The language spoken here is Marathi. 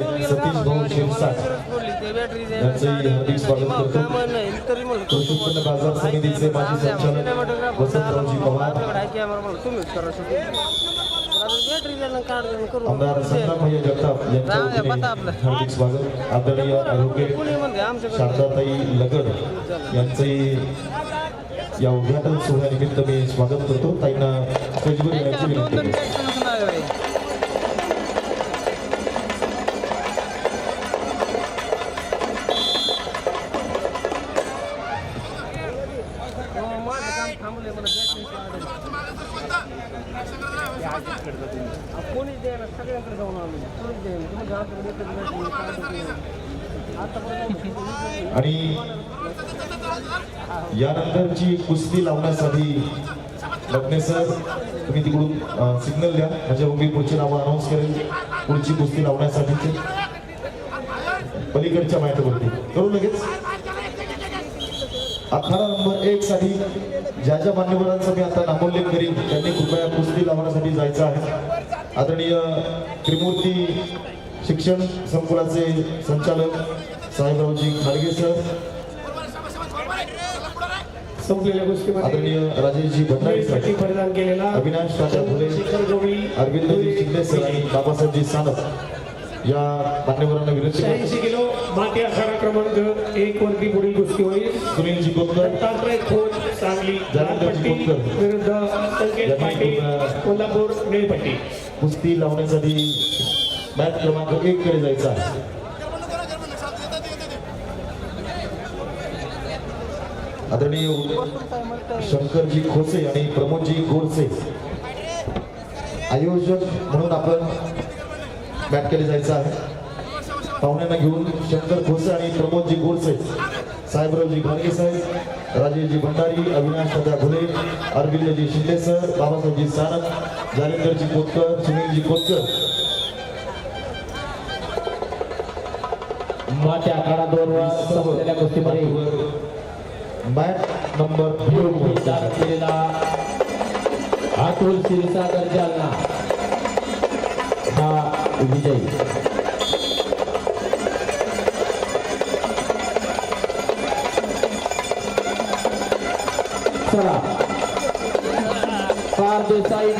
सतीश भाऊ शिरसाट यांचंही हार्दिक स्वागत करतो कृषी उत्पन्न बाजार समितीचे माजी संचालक वसंतरावजी पवार आमदार जगताप यांच्या हार्दिक स्वागत आदरणीय ॲडव्होकेट शारदाताई लगड यांचंही या उद्घाटन सोहळ्यानिमित्त मी स्वागत करतो ताईंना विनंती कोणीच द्यायला सगळ्यांकडे जाऊन कोणीच द्यायला तुम्ही एकच आतापर्यंत आणि यानंतरची कुस्ती लावण्यासाठी लग्ने सर तुम्ही तिकडून सिग्नल द्या. म्हणजे मग मी पुढची नावं अनाऊन्स करेल. पुढची कुस्ती लावण्यासाठीची. पलीकडच्या मॅटवरती करू लगेच? अठरा नंबर एक साठी ज्या ज्या मान्यवरांचा मी आता नामोल्लेख करीन त्यांनी कृपया कुस्ती लावण्यासाठी जायचं आहे. आदरणीय त्रिमूर्ती शिक्षण संकुलाचे संचालक साहेबरावजी खाडगे सर संपलेल्या गोष्टीमध्ये आदरणीय राजेशजी भंडारी परिधान केलेला अविनाश राजा भोले अरविंदजी शिंदे सर आणि बाबासाहेबजी सानप या मान्यवरांना विनंती किलो माती एक वरती पुढील गोष्टी होईल? सुनीलजी कोतकर दत्तात्रय खोत सांगली कोतकर. विरुद्ध संकेत पाटील कोल्हापूर निळपट्टी. कुस्ती लावण्यासाठी मॅच क्रमांक एक कडे जायचं आदरणीय शंकरजी खोसे आणि प्रमोदजी गोडसे. आयोजक म्हणून आपण बॅट केले जायचं आहे. पाहुण्यांना घेऊन शंकर खोसे आणि प्रमोदजी गोडसे साहेबरावजी घाणगे साहेब राजेशजी भंडारी अविनाश दादा भुले अरविंदजी शिंदे सर बाबासाहेबजी सानप जालिंदरजी कोतकर सुनीलजी कोतकर. मात्या आखाडा दोन वर संपलेल्या गोष्टीमध्ये मॅच नंबर केलेला अतुल क्षीरसागर जालना. हा विजयी. चला पार देसाई